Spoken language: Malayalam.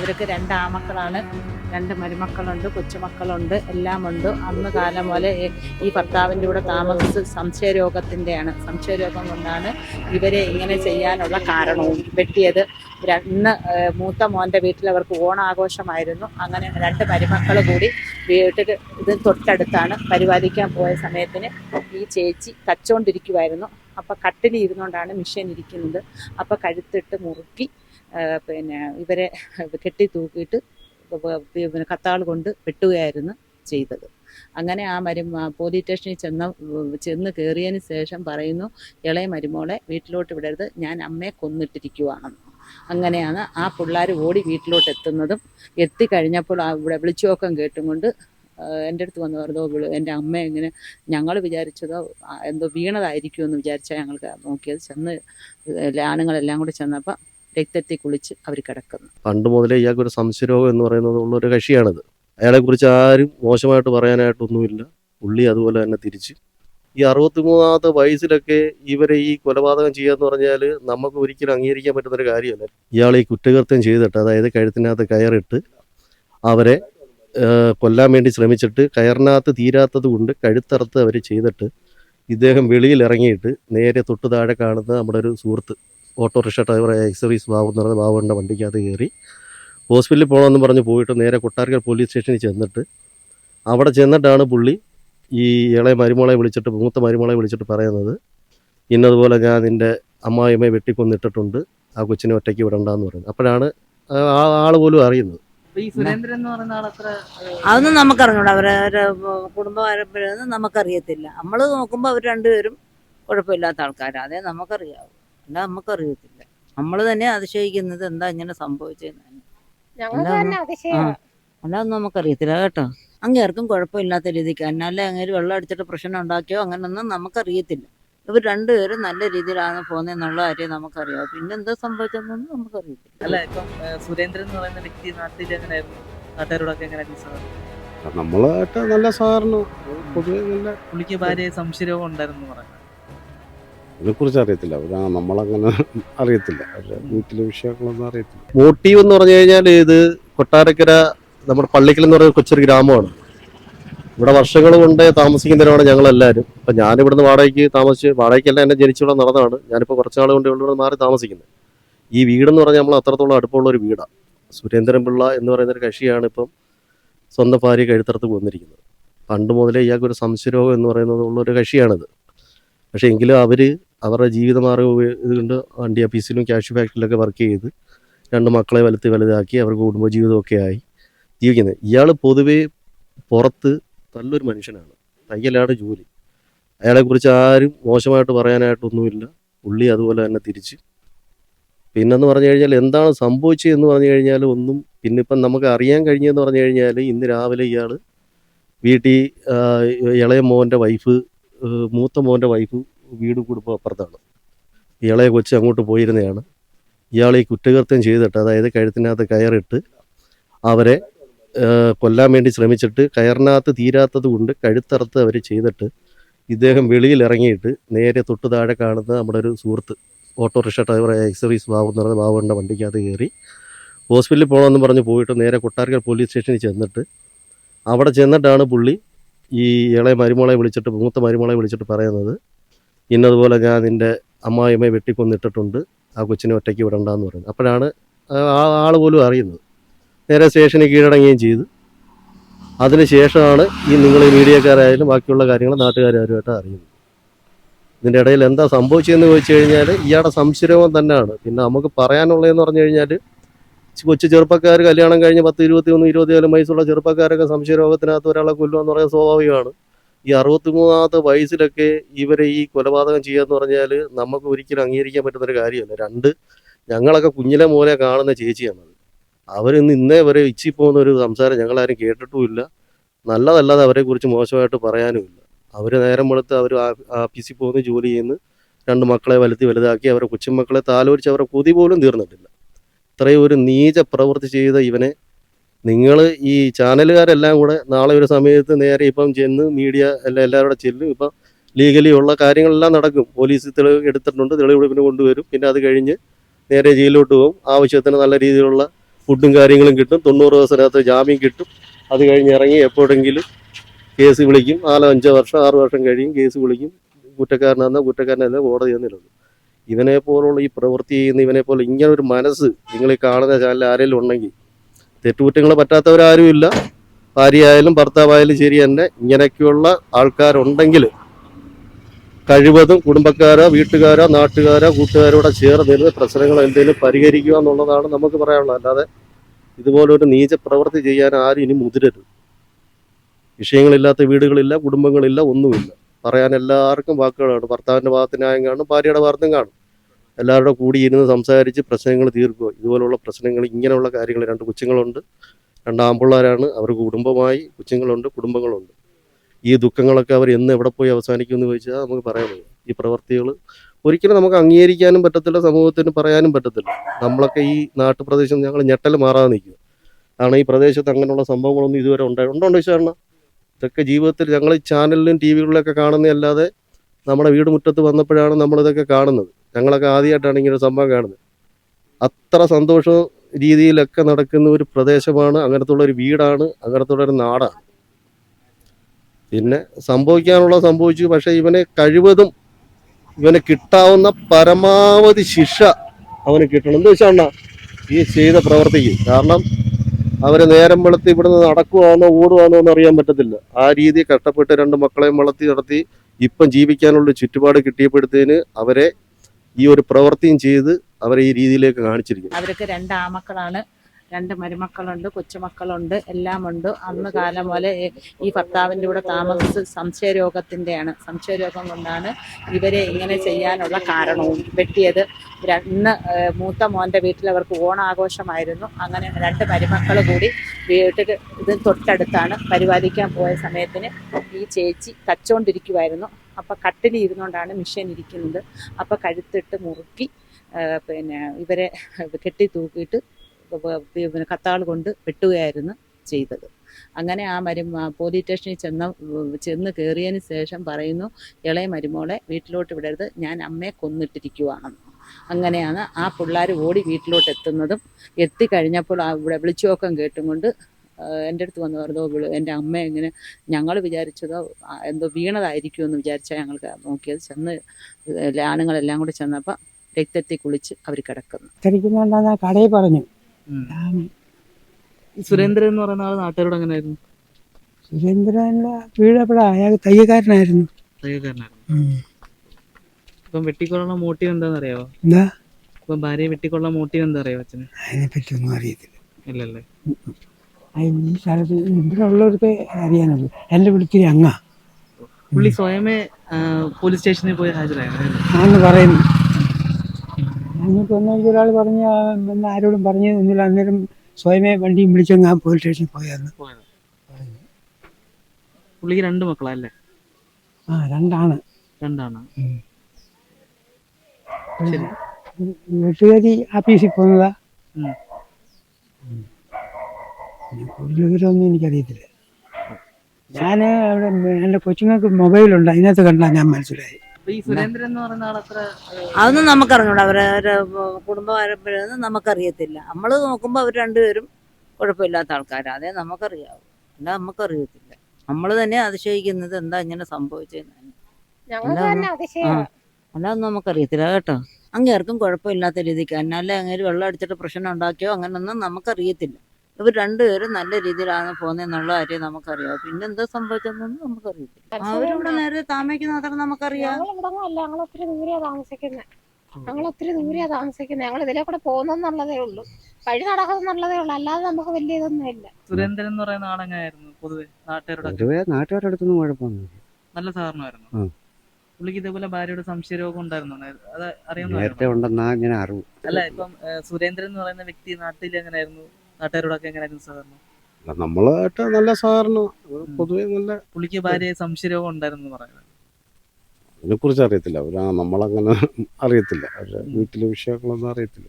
അവർക്ക് രണ്ട് ആമക്കളാണ്. രണ്ട് മരുമക്കളുണ്ട് കൊച്ചുമക്കളുണ്ട് എല്ലാമുണ്ട്. അന്ന് കാലം പോലെ ഈ- ഭർത്താവിന്റെ കൂടെ താമസിച്ച് സംശയരോഗത്തിന്റെയാണ്. സംശയരോഗം കൊണ്ടാണ് ഇവരെ ഇങ്ങനെ ചെയ്യാനുള്ള കാരണവും വെട്ടിയത്. ഇന്ന് മൂത്ത മോന്റെ വീട്ടിൽ അവർക്ക് ഓണാഘോഷമായിരുന്നു. അങ്ങനെ രണ്ട് മരുമക്കൾ കൂടി വീട്ടിൽ ഇത് തൊട്ടടുത്താണ് പരിപാലിക്കാൻ പോയ സമയത്തിന് ഈ ചേച്ചി തച്ചുകൊണ്ടിരിക്കുമായിരുന്നു അപ്പോൾ കട്ടിലിരുന്നുകൊണ്ടാണ് മിഷൻ ഇരിക്കുന്നത്. അപ്പോൾ കഴുത്തിട്ട് മുറുക്കി പിന്നെ ഇവരെ കെട്ടി തൂക്കിയിട്ട് പിന്നെ കത്താൾ കൊണ്ട് വെട്ടുകയായിരുന്നു ചെയ്തത്. അങ്ങനെ ആ മരു പോലീസ് സ്റ്റേഷനിൽ ചെന്ന ചെന്ന് കയറിയതിന് ശേഷം പറയുന്നു ഇളയ മരുമോളെ വീട്ടിലോട്ട് വിടരുത് ഞാൻ അമ്മയെ കൊന്നിട്ടിരിക്കുവാണെന്ന്. അങ്ങനെയാണ് ആ പിള്ളേർ ഓടി വീട്ടിലോട്ട് എത്തുന്നതും എത്തിക്കഴിഞ്ഞപ്പോൾ ഇവിടെ വിളിച്ചുനോക്കം കേട്ടും കൊണ്ട് എന്റെ അടുത്ത് വന്ന് പറഞ്ഞതോ എന്റെ അമ്മ ഇങ്ങനെ ഞങ്ങൾ വിചാരിച്ചതോ എന്തോ വീണതായിരിക്കുമെന്ന് വിചാരിച്ചാൽ ഞങ്ങൾക്ക് നോക്കിയത്. ചെന്ന് എല്ലാ ആണുങ്ങളെല്ലാം കൂടി ചെന്നപ്പോൾ രക്തത്തിൽ കുളിച്ച് അവർ കിടക്കുന്നു. പണ്ട് മുതലേ ഇയാൾക്ക് ഒരു സംശയരോഗം എന്ന് പറയുന്നത് ഉള്ളൊരു കക്ഷിയാണിത്. അയാളെക്കുറിച്ച് ആരും മോശമായിട്ട് പറയാനായിട്ടൊന്നുമില്ല. പുള്ളി അതുപോലെ തന്നെ തിരിച്ച്. ഈ അറുപത്തിമൂന്നാമത്തെ വയസ്സിലൊക്കെ ഇവരെ ഈ കൊലപാതകം ചെയ്യാന്ന് പറഞ്ഞാൽ നമുക്ക് ഒരിക്കലും അംഗീകരിക്കാൻ പറ്റുന്നൊരു കാര്യമല്ല. ഇയാൾ ഈ കുറ്റകൃത്യം ചെയ്തിട്ട് അതായത് കഴുത്തിനകത്ത് കയറിട്ട് അവരെ കൊല്ലാൻ വേണ്ടി ശ്രമിച്ചിട്ട് കയറിനകത്ത് തീരാത്തത് കൊണ്ട് കഴുത്തറുത്ത് അവർ ചെയ്തിട്ട് ഇദ്ദേഹം വെളിയിൽ ഇറങ്ങിയിട്ട് നേരെ തൊട്ട് താഴെ കാണുന്ന നമ്മുടെ ഒരു സുഹൃത്ത് ഓട്ടോറിക്ഷ ഡ്രൈവർ എക്സറീസ് ബാബു എന്ന് പറയുന്ന ബാബുവിന്റെ വണ്ടിക്കകത്ത് കയറി ഹോസ്പിറ്റലിൽ പോകണമെന്ന് പറഞ്ഞ് പോയിട്ട് നേരെ കൊട്ടാരക്കൽ പോലീസ് സ്റ്റേഷനിൽ ചെന്നിട്ട് അവിടെ ചെന്നിട്ടാണ് പുള്ളി ഈ ഇളയ മരുമോളെ വിളിച്ചിട്ട് മൂത്ത മരുമോളെ വിളിച്ചിട്ട് പറയുന്നത് ഇന്നതുപോലെ ഞാൻ നിന്റെ അമ്മായിമ്മയെ വെട്ടിക്കൊന്നിട്ടിട്ടുണ്ട് ആ കൊച്ചിനെ ഒറ്റയ്ക്ക് വിടണ്ടെന്ന് പറയുന്നത്. അപ്പോഴാണ് ആ ആൾ പോലും അറിയുന്നത്. അതൊന്നും നമുക്കറിഞ്ഞൂടാ. അവരെ കുടുംബ പാരമ്പര്യം നമുക്കറിയത്തില്ല. നമ്മൾ നോക്കുമ്പോൾ അവർ രണ്ടുപേരും കുഴപ്പമില്ലാത്ത ആൾക്കാരാണ് അതേ നമുക്കറിയാവൂ. അല്ല നമുക്കറിയത്തില്ല. നമ്മൾ തന്നെ അതിശയിക്കുന്നത് എന്താ ഇങ്ങനെ സംഭവിച്ചതെന്ന് ഞങ്ങൾക്ക് തന്നെ അതിശയം. അല്ലാതൊന്നും നമുക്കറിയത്തില്ല കേട്ടോ. അങ്ങേർക്കും കുഴപ്പമില്ലാത്ത രീതിക്ക് എന്നാലേ അങ്ങേര് വെള്ളം അടിച്ചിട്ട് പ്രശ്നം ഉണ്ടാക്കിയോ അങ്ങനൊന്നും നമുക്കറിയത്തില്ല. ഇവർ രണ്ടുപേരും നല്ല രീതിയിലാണ് പോകുന്നതെന്നുള്ള കാര്യം നമുക്കറിയാം. പിന്നെ എന്താ സംഭവിച്ചതെന്നൊന്നും നമുക്കറിയത്തില്ല. അല്ല ഇപ്പം സുരേന്ദ്രൻ എന്ന് പറയുന്ന വ്യക്തി നാട്ടിൽ എങ്ങനെയായിരുന്നു? നാട്ടുകാരോടൊക്കെ എങ്ങനെയായിരുന്നു സഹകരണം നമ്മളായിട്ട് നല്ല സഹകരണം. പൊതുവെ നല്ല പുള്ളിക്ക് ഭാര്യ സംശയവും ഉണ്ടായിരുന്നു പറയാം. പറഞ്ഞു അതിനെക്കുറിച്ച് അറിയത്തില്ല. അവർ നമ്മളങ്ങനെ അറിയത്തില്ല. വീട്ടിലെ വിഷയങ്ങളൊന്നും അറിയത്തില്ല. മോട്ടീവ് എന്ന് പറഞ്ഞു കഴിഞ്ഞാൽ ഇത് കൊട്ടാരക്കര നമ്മുടെ പള്ളിക്കൽ എന്ന് പറയുന്ന കൊച്ചൊരു ഗ്രാമമാണ്. ഇവിടെ വർഷങ്ങൾ കൊണ്ട് താമസിക്കുന്നവരാണ് ഞങ്ങളെല്ലാവരും. അപ്പം ഞാനിവിടുന്ന് വാടകയ്ക്ക് താമസിച്ച് വാടകയ്ക്കല്ല എന്നെ ജനിച്ചിവിടെ നടന്നതാണ്. ഞാനിപ്പോൾ കുറച്ച് നാൾ കൊണ്ട് ഇവിടെ മാറി താമസിക്കുന്നത് ഈ വീടെന്ന് പറഞ്ഞാൽ നമ്മൾ അത്രത്തോളം അടുപ്പമുള്ള ഒരു വീടാണ് സുരേന്ദ്രൻ പിള്ള എന്ന് പറയുന്ന ഒരു കക്ഷിയാണ് ഇപ്പം സ്വന്തം ഭാര്യ കഴുത്തറത്ത് കൊന്നിരിക്കുന്നത്. പണ്ട് മുതലേ ഇയാൾക്ക് ഒരു സംശയരോഗം എന്ന് പറയുന്നത് ഉള്ള ഒരു കക്ഷിയാണിത്. പക്ഷേ എങ്കിലും അവർ അവരുടെ ജീവിതമാർഗം ഇതുകൊണ്ട് വണ്ടി ഓഫീസിലും ക്യാഷ് ഫാക്ടറിയിലൊക്കെ വർക്ക് ചെയ്ത് രണ്ട് മക്കളെ വലുത്ത് വലുതാക്കി അവർക്ക് കുടുംബജീവിതമൊക്കെ ആയി ജീവിക്കുന്നത്. ഇയാൾ പൊതുവേ പുറത്ത് നല്ലൊരു മനുഷ്യനാണ്. തയ്യലാണ് ജോലി. അയാളെക്കുറിച്ച് ആരും മോശമായിട്ട് പറയാനായിട്ടൊന്നുമില്ല. പുള്ളി അതുപോലെ തന്നെ തിരിച്ച്. പിന്നെന്ന് പറഞ്ഞു കഴിഞ്ഞാൽ എന്താണ് സംഭവിച്ചതെന്ന് പറഞ്ഞു കഴിഞ്ഞാൽ ഒന്നും പിന്നെ ഇപ്പം നമുക്ക് അറിയാൻ കഴിഞ്ഞതെന്ന് പറഞ്ഞു കഴിഞ്ഞാൽ ഇന്ന് രാവിലെ ഇയാൾ വീട്ടിൽ ഇളയ മോന്റെ വൈഫ് മൂത്ത മോന്റെ വൈഫ് വീടും കുടുംബം അപ്പുറത്താണ്. ഇയാളെ കൊച്ചു അങ്ങോട്ട് പോയിരുന്നതാണ് ഇയാൾ ഈ കുറ്റകൃത്യം ചെയ്തിട്ട് അതായത് കഴുത്തിനകത്ത് കയറിട്ട് അവരെ കൊല്ലാൻ വേണ്ടി ശ്രമിച്ചിട്ട് കയറിനകത്ത് തീരാത്തത് കൊണ്ട് കഴുത്തറുത്ത് അവർ ചെയ്തിട്ട് ഇദ്ദേഹം വെളിയിൽ ഇറങ്ങിയിട്ട് നേരെ തൊട്ട് താഴെ കാണുന്ന നമ്മുടെ ഒരു സുഹൃത്ത് ഓട്ടോറിക്ഷ ഡ്രൈവർ എക്സറീസ് ബാബു എന്ന് പറയുന്ന ബാബുവിന്റെ വണ്ടിക്കകത്ത് കയറി ഹോസ്പിറ്റലിൽ പോകണമെന്ന് പറഞ്ഞ് പോയിട്ട് നേരെ കൊട്ടാരക്കൽ പോലീസ് സ്റ്റേഷനിൽ ചെന്നിട്ട് അവിടെ ചെന്നിട്ടാണ് പുള്ളി ഈ ഇളയ മരുമോളെ വിളിച്ചിട്ട് മൂത്ത മരുമോളെ വിളിച്ചിട്ട് പറയുന്നത് ഇന്നതുപോലെ ഞാൻ നിന്റെ അമ്മായിമ്മയെ വെട്ടിക്കൊന്നിട്ടിട്ടുണ്ട്. ആ കൊച്ചിനെ ഒറ്റയ്ക്ക് വിടണ്ടെന്ന് പറയുന്നത് അപ്പോഴാണ് ആ ആൾ പോലും അറിയുന്നത്. നേരെ സ്റ്റേഷനിൽ കീഴടങ്ങുകയും ചെയ്തു. അതിനുശേഷമാണ് ഈ നിങ്ങൾ മീഡിയക്കാരായാലും ബാക്കിയുള്ള കാര്യങ്ങൾ നാട്ടുകാരുമായിട്ട് അറിയുന്നത്. ഇതിന്റെ ഇടയിൽ എന്താ സംഭവിച്ചതെന്ന് ചോദിച്ചു കഴിഞ്ഞാൽ ഇയാളുടെ സംശയവും തന്നെയാണ്. പിന്നെ നമുക്ക് പറയാനുള്ളതെന്ന് പറഞ്ഞു കഴിഞ്ഞാൽ കൊച്ചു ചെറുപ്പക്കാർ കല്യാണം കഴിഞ്ഞ് പത്ത് ഇരുപത്തി ഒന്ന് ഇരുപത്തിനാല് വയസ്സുള്ള ചെറുപ്പക്കാരൊക്കെ സംശയരോഗത്തിനകത്ത് ഒരാളെ കൊല്ലുക എന്ന് പറയുന്നത് സ്വാഭാവികമാണ്. ഈ അറുപത്തി മൂന്നാമത്തെ വയസ്സിലൊക്കെ ഇവരെ ഈ കൊലപാതകം ചെയ്യാന്ന് പറഞ്ഞാൽ നമുക്ക് ഒരിക്കലും അംഗീകരിക്കാൻ പറ്റുന്നൊരു കാര്യമല്ല. രണ്ട് ഞങ്ങളൊക്കെ കുഞ്ഞിലെ മോലെ കാണുന്ന ചേച്ചിയാണത് അവരിന്ന് ഇന്നേ വരെ ഇച്ചി പോകുന്ന ഒരു സംസാരം ഞങ്ങളാരും കേട്ടിട്ടുമില്ല. നല്ലതല്ലാതെ അവരെക്കുറിച്ച് മോശമായിട്ട് പറയാനുമില്ല. അവർ നേരം വെളുത്ത് അവർ ആഫീസിൽ പോകുന്ന ജോലി ചെയ്യുന്നു. രണ്ട് മക്കളെ വലുത്തി വലുതാക്കി അവരെ കൊച്ചുമക്കളെ താലോലിച്ച് അവരെ കൊതി പോലും തീർന്നിട്ടില്ല. ഇത്രയും ഒരു നീച പ്രവൃത്തി ചെയ്ത ഇവനെ നിങ്ങൾ ഈ ചാനലുകാരെല്ലാം കൂടെ നാളെ ഒരു സമയത്ത് നേരെ ഇപ്പം ചെന്ന് മീഡിയ എല്ലാം എല്ലാവരുടെ ചെല്ലും. ഇപ്പം ലീഗലി ഉള്ള കാര്യങ്ങളെല്ലാം നടക്കും. പോലീസ് തെളിവ് എടുത്തിട്ടുണ്ട്. തെളിവെടുപ്പിന് കൊണ്ടുവരും. പിന്നെ അത് കഴിഞ്ഞ് നേരെ ജയിലിലോട്ട് പോകും. ആവശ്യത്തിന് നല്ല രീതിയിലുള്ള ഫുഡും കാര്യങ്ങളും കിട്ടും. തൊണ്ണൂറ് ദിവസത്തിനകത്ത് ജാമ്യം കിട്ടും. അത് കഴിഞ്ഞ് ഇറങ്ങി എപ്പോഴെങ്കിലും കേസ് വിളിക്കും. നാലോ അഞ്ചോ വർഷം ആറ് വർഷം കഴിയും. കേസ് വിളിക്കും. കുറ്റക്കാരനാണെന്നാൽ കുറ്റക്കാരനല്ല കോടതി എന്നിടുന്നു ഇവനെ പോലുള്ള ഈ പ്രവൃത്തി ചെയ്യുന്ന ഇവനെ പോലെ ഇങ്ങനെ ഒരു മനസ്സ് നിങ്ങൾ ഈ കാണുന്ന ചാനൽ ആരെങ്കിലും ഉണ്ടെങ്കിൽ തെറ്റുകുറ്റങ്ങൾ പറ്റാത്തവരാരുമില്ല ഭാര്യയായാലും ഭർത്താവായാലും ശരി തന്നെ ഇങ്ങനെയൊക്കെയുള്ള ആൾക്കാരുണ്ടെങ്കിൽ കഴിവതും കുടുംബക്കാരോ വീട്ടുകാരോ നാട്ടുകാരോ കൂട്ടുകാരോടെ ചേർന്നിരുന്ന് പ്രശ്നങ്ങൾ എന്തെങ്കിലും പരിഹരിക്കുക എന്നുള്ളതാണ് നമുക്ക് പറയാനുള്ളത്. അല്ലാതെ ഇതുപോലൊരു നീച പ്രവൃത്തി ചെയ്യാൻ ആരും ഇനി മുതിരരുത്. വിഷയങ്ങളില്ലാത്ത വീടുകളില്ല കുടുംബങ്ങളില്ല ഒന്നുമില്ല. പറയാൻ എല്ലാവർക്കും വാക്കുകളാണ്. ഭർത്താവിന്റെ ഭാഗത്ത് ന്യായം കാണും ഭാര്യയുടെ ഭാഗത്തും കാണും. എല്ലാവരുടെ കൂടി ഇരുന്ന് സംസാരിച്ച് പ്രശ്നങ്ങൾ തീർക്കുക. ഇതുപോലുള്ള പ്രശ്നങ്ങൾ ഇങ്ങനെയുള്ള കാര്യങ്ങൾ രണ്ട് കൊച്ചുങ്ങളുണ്ട്. രണ്ട് ആമ്പിള്ളേരാണ് അവർക്ക് കുടുംബമായി കൊച്ചുങ്ങളുണ്ട് കുടുംബങ്ങളുണ്ട്. ഈ ദുഃഖങ്ങളൊക്കെ അവർ എന്ന് എവിടെ പോയി അവസാനിക്കുമെന്ന് ചോദിച്ചാൽ നമുക്ക് പറയാൻ വയ്യ. ഈ പ്രവർത്തികൾ ഒരിക്കലും നമുക്ക് അംഗീകരിക്കാനും പറ്റത്തില്ല സമൂഹത്തിന് പറയാനും പറ്റത്തില്ല. നമ്മളൊക്കെ ഈ നാട്ടുപ്രദേശം ഞങ്ങൾ ഞെട്ടൽ മാറാതെ നിൽക്കുക കാരണം ഈ പ്രദേശത്ത് അങ്ങനെയുള്ള സംഭവങ്ങളൊന്നും ഇതുവരെ ഉണ്ടായി ഉണ്ടോ വിശാരണ ഇതൊക്കെ ജീവിതത്തിൽ ഞങ്ങൾ ഈ ചാനലിലും ടി വികളിലൊക്കെ കാണുന്നതല്ലാതെ നമ്മുടെ വീട് മുറ്റത്ത് വന്നപ്പോഴാണ് നമ്മളിതൊക്കെ കാണുന്നത്. ഞങ്ങളൊക്കെ ആദ്യമായിട്ടാണ് ഇങ്ങനെ ഒരു സംഭവം കാണുന്നത്. അത്ര സന്തോഷ രീതിയിലൊക്കെ നടക്കുന്ന ഒരു പ്രദേശമാണ് അങ്ങനത്തുള്ള ഒരു വീടാണ് അങ്ങനത്തുള്ള ഒരു നാടാണ്. പിന്നെ സംഭവിക്കാനുള്ള സംഭവിച്ചു പക്ഷേ ഇവനെ കഴിവതും ഇവന് കിട്ടാവുന്ന പരമാവധി ശിക്ഷ അവന് കിട്ടണം. എന്ന് വെച്ചാണ് ഈ ചെയ്ത പ്രവർത്തിക്ക്. കാരണം അവരെ നേരം വെളുത്ത് ഇവിടുന്ന് നടക്കുവാണോ ഓടുവാണോ എന്ന് അറിയാൻ പറ്റത്തില്ല. ആ രീതി കഷ്ടപ്പെട്ട് രണ്ട് മക്കളെയും വളർത്തി നടത്തി ഇപ്പം ജീവിക്കാനുള്ള ചുറ്റുപാട് കിട്ടിയപ്പോഴത്തേന് അവരെ ഈ ഒരു പ്രവൃത്തിയും ചെയ്ത് അവരെ ഈ രീതിയിലേക്ക് കാണിച്ചിരിക്കുന്നു. അവർക്ക് രണ്ട് ആമക്കളാണ്. രണ്ട് മരുമക്കളുണ്ട് കൊച്ചുമക്കളുണ്ട് എല്ലാമുണ്ട്. അന്ന് കാലം പോലെ ഈ- ഭർത്താവിന്റെ കൂടെ താമസിച്ച് സംശയരോഗത്തിന്റെയാണ് സംശയരോഗം കൊണ്ടാണ് ഇവരെ ഇങ്ങനെ ചെയ്യാനുള്ള കാരണവും. വെട്ടിയത്. ഇന്ന് മൂത്ത മോന്റെ വീട്ടിൽ അവർക്ക് ഓണാഘോഷമായിരുന്നു. അങ്ങനെ രണ്ട് മരുമക്കൾ കൂടി വീട്ടിൽ ഇത് തൊട്ടടുത്താണ്. പരിപാലിക്കാൻ പോയ സമയത്തിന് ഈ ചേച്ചി തച്ചുകൊണ്ടിരിക്കുമായിരുന്നു അപ്പം കട്ടിൽ ഇരുന്നുകൊണ്ടാണ് മിഷൻ ഇരിക്കുന്നത്. അപ്പം കഴുത്തിട്ട് മുറുക്കി പിന്നെ ഇവരെ കെട്ടി തൂക്കിയിട്ട് പിന്നെ കത്താൾ കൊണ്ട് വെട്ടുകയായിരുന്നു ചെയ്തത്. അങ്ങനെ ആ മരു പോലീസ് സ്റ്റേഷനിൽ ചെന്ന ചെന്ന് കയറിയതിന് ശേഷം പറയുന്നു ഇളയ മരുമോളെ വീട്ടിലോട്ട് വിടരുത്. ഞാൻ അമ്മയെ കൊന്നിട്ടിരിക്കുവാണെന്ന് അങ്ങനെയാണ് ആ പിള്ളേർ ഓടി വീട്ടിലോട്ട് എത്തുന്നതും എത്തിക്കഴിഞ്ഞപ്പോൾ ഇവിടെ വിളിച്ചുനോക്കം കേട്ടും കൊണ്ട് എന്റെ അടുത്ത് വന്ന് പറഞ്ഞു വിളി- എന്റെ അമ്മ ഇങ്ങനെ ഞങ്ങൾ വിചാരിച്ചതോ എന്തോ വീണതായിരിക്കും എന്ന് വിചാരിച്ചാൽ ഞങ്ങൾ നോക്കിയത്. ചെന്ന് ലാനങ്ങളെല്ലാം ആണുങ്ങളെല്ലാം കൂടി ചെന്നപ്പോൾ രക്തത്തിൽ കുളിച്ച് അവർ കിടക്കുന്നു. തിരിക്കുന്നുണ്ടെന്ന് ആ കടയിൽ പറഞ്ഞു. സുരേന്ദ്രൻ എന്ന് പറയുന്ന ആൾ നാട്ടുകാരോട് എങ്ങനെയായിരുന്നു സുരേന്ദ്രന്റെ വീട് എപ്പോഴാ അയാൾ തയ്യക്കാരനായിരുന്നു തയ്യക്കാരനായിരുന്നു. ഇപ്പം വെട്ടിക്കൊള്ളുന്ന മോട്ടീവ് എന്താണെന്ന് അറിയാവോ എന്താ? ഇപ്പം ഭാര്യയെ വെട്ടിക്കൊള്ളുന്ന മോട്ടീവ് എന്താ അറിയാവോ അച്ഛന്? അതിനെപ്പറ്റി ഒന്നും അറിയത്തില്ല. ഇല്ലല്ലേ? ഈ സ്ഥലത്ത് ഇവിടെ ഉള്ളവർക്ക് അറിയാനുള്ളൂ. എന്റെ വീട്ടിൽ അങ്ങ. പുള്ളി സ്വയമേ പോലീസ് സ്റ്റേഷനിൽ പോയി ഹാജരായിരുന്നു പറയുന്നു. ഞങ്ങൾക്ക് ഒന്നും ഒരാൾ പറഞ്ഞ എന്ന് ആരോടും പറഞ്ഞു ഒന്നുമില്ല. അന്നേരം സ്വയമേ വണ്ടിയും വിളിച്ചങ്ങ് ആ പോലീസ് സ്റ്റേഷനിൽ പോയായിരുന്നു. പുള്ളിക്ക് രണ്ട് മക്കളല്ലേ ആ രണ്ടാണ്. രണ്ടാണ്. വീട്ടുകാരി ആഫീസിൽ പോകുന്നതാ. പിന്നെ വിവരമൊന്നും എനിക്കറിയത്തില്ല. ഞാൻ അവിടെ എന്റെ കൊച്ചുങ്ങൾക്ക് മൊബൈലുണ്ട് അതിനകത്ത് കണ്ടാൽ ഞാൻ മനസ്സിലായി. അപ്പൊ സുരേന്ദ്രൻ എന്ന് പറയുന്ന ആൾ അതൊന്നും നമുക്കറിഞ്ഞൂടാ അവരെ കുടുംബ കുടുംബപരമ്പരയൊന്നും നമുക്കറിയത്തില്ല. നമ്മൾ നോക്കുമ്പോൾ അവർ രണ്ടുപേരും കുഴപ്പമില്ലാത്ത ആൾക്കാരാണ് അതേ നമുക്കറിയാവൂ. അല്ല നമുക്കറിയത്തില്ല. നമ്മൾ തന്നെ അതിശയിക്കുന്നത് എന്താ ഇങ്ങനെ സംഭവിച്ചതെന്ന്. അല്ലാതൊന്നും നമുക്കറിയത്തില്ല കേട്ടോ. അങ്ങേർക്കും കുഴപ്പമില്ലാത്ത രീതിക്ക് അന്നാലെ അങ്ങേര് വെള്ളം അടിച്ചിട്ട് പ്രശ്നം ഉണ്ടാക്കിയോ അങ്ങനൊന്നും നമുക്കറിയത്തില്ല. ഇവർ രണ്ടുപേരും നല്ല രീതിയിലാണ് പോകുന്നതെന്നുള്ള കാര്യം നമുക്കറിയാം. പിന്നെ എന്താ സംഭവിച്ചതെന്നൊന്നും നമുക്കറിയത്തില്ല. അവരിവിടെ നേരെ താമസിക്കുന്ന അത്ര നമുക്കറിയാം. ഞങ്ങൾ ഒത്തിരി ദൂരെയാ താമസിക്കുന്നത് ഞങ്ങൾ ഒത്തിരി ദൂരെയാ താമസിക്കുന്നത് ഞങ്ങൾ ഇതിലെ കൂടെ പോകുന്നെന്നുള്ളതേ ഉള്ളൂ. വഴി നടക്കുന്നുള്ളതേ ഉള്ളൂ. അല്ലാതെ നമുക്ക് വലിയ ഇതൊന്നും ഇല്ല. സുരേന്ദ്രൻ എന്ന് പറയുന്ന ആളെങ്ങായിരുന്നു പൊതുവെ നാട്ടുകാരുടെ പൊതുവെ നാട്ടുകാരുടെ അടുത്തൊന്നും കുഴപ്പമൊന്നുമില്ല നല്ല സഹകരണമായിരുന്നു ഉം. പുള്ളിക്ക് ഇതേപോലെ ഭാര്യയുടെ സംശയരോഗം ഉണ്ടായിരുന്നു. അത് അറിയാൻ ഉണ്ടെന്നാ ഇങ്ങനെ അറിവ്. അല്ല ഇപ്പം സുരേന്ദ്രൻ എന്ന് പറയുന്ന വ്യക്തി നാട്ടിൽ എങ്ങനെയായിരുന്നു? നാട്ടുകാരോടൊക്കെ എങ്ങനെയായിരുന്നു സഹകരണം? നമ്മളായിട്ട് നല്ല സഹകരണം. പൊതുവെ നല്ല പുള്ളിക്ക് ഭാര്യ സംശയവും ഉണ്ടായിരുന്നു പറയുന്നത്. അതിനെക്കുറിച്ച് അറിയത്തില്ല. അവർ നമ്മളങ്ങനെ അറിയത്തില്ല. അവരുടെ വീട്ടിലെ വിഷയങ്ങളൊന്നും അറിയത്തില്ല.